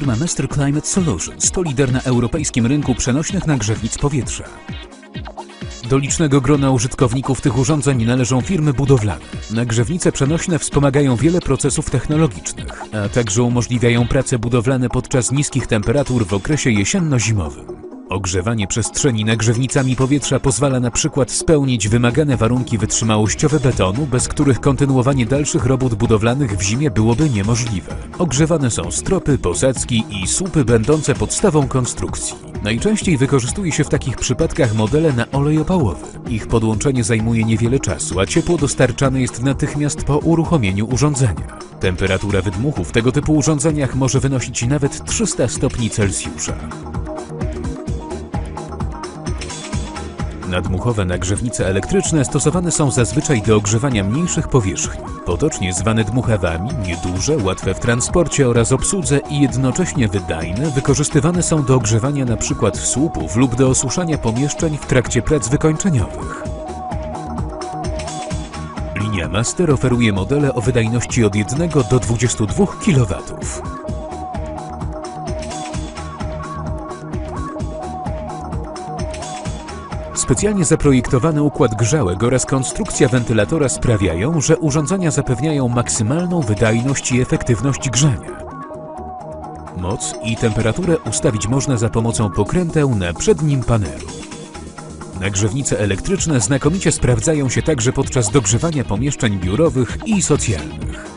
Firma Master Climate Solutions to lider na europejskim rynku przenośnych nagrzewnic powietrza. Do licznego grona użytkowników tych urządzeń należą firmy budowlane. Nagrzewnice przenośne wspomagają wiele procesów technologicznych, a także umożliwiają prace budowlane podczas niskich temperatur w okresie jesienno-zimowym. Ogrzewanie przestrzeni nagrzewnicami powietrza pozwala na przykład spełnić wymagane warunki wytrzymałościowe betonu, bez których kontynuowanie dalszych robót budowlanych w zimie byłoby niemożliwe. Ogrzewane są stropy, posadzki i słupy będące podstawą konstrukcji. Najczęściej wykorzystuje się w takich przypadkach modele na olej opałowy. Ich podłączenie zajmuje niewiele czasu, a ciepło dostarczane jest natychmiast po uruchomieniu urządzenia. Temperatura wydmuchu w tego typu urządzeniach może wynosić nawet 300 stopni Celsjusza. Nadmuchowe nagrzewnice elektryczne stosowane są zazwyczaj do ogrzewania mniejszych powierzchni. Potocznie zwane dmuchawami, nieduże, łatwe w transporcie oraz obsłudze i jednocześnie wydajne, wykorzystywane są do ogrzewania np. słupów lub do osuszania pomieszczeń w trakcie prac wykończeniowych. Linia Master oferuje modele o wydajności od 1 do 22 kW. Specjalnie zaprojektowany układ grzałek oraz konstrukcja wentylatora sprawiają, że urządzenia zapewniają maksymalną wydajność i efektywność grzania. Moc i temperaturę ustawić można za pomocą pokręteł na przednim panelu. Nagrzewnice elektryczne znakomicie sprawdzają się także podczas dogrzewania pomieszczeń biurowych i socjalnych.